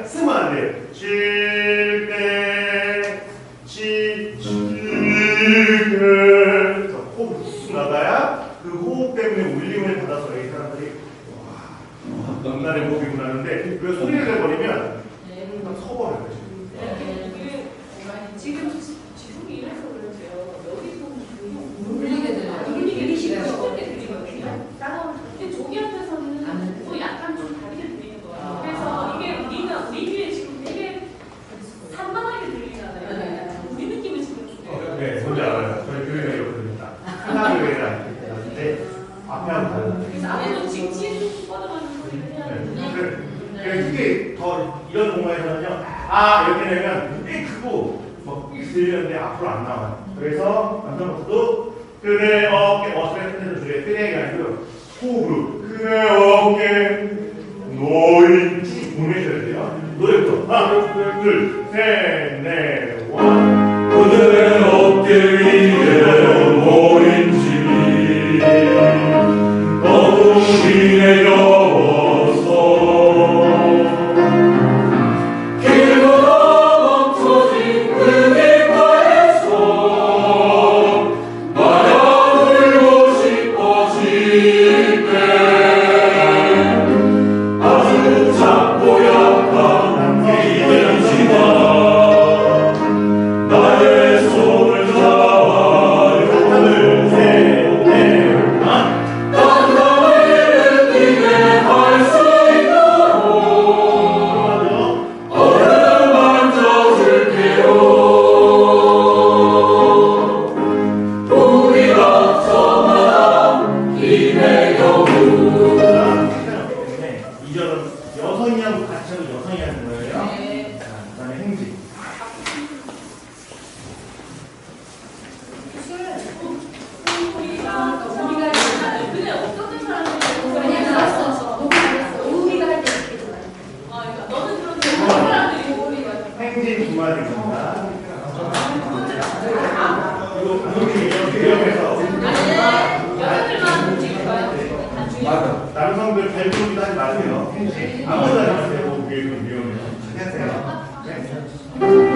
잘 쓰면 안 돼요. 질배, 지, 질배. 자, 호흡 쑥 나가야 그 호흡 때문에 울림을 받아서 이 사람들이 와, 어, 옛날에 목이 뭐 울었는데 왜 소리 뭔지 알아요. 저희 교회가 이렇게 들립니다. 하나 교회라 하는데 앞에 하고 다른. 그래서 아무도 직진 뻗어가는 소리를 해야 네. 되는데 그- 그 특히 더 이런 공간에서는요. 아 이렇게 되면 이 크고 막 이렇게 들리는데 앞으로 안 나와요. 그래서 남자부터도 그래 어깨 어스레 끝내서 줄에 뜨레기가 아니고 호흡으로 그래 어깨 노인 보내셔야 돼요. 노래부터 하나 둘셋 Amen. 행진 두. 맞아. 남성들 발 부르기도 하지 마세요. 아무나 좀 위험해요. 하세요.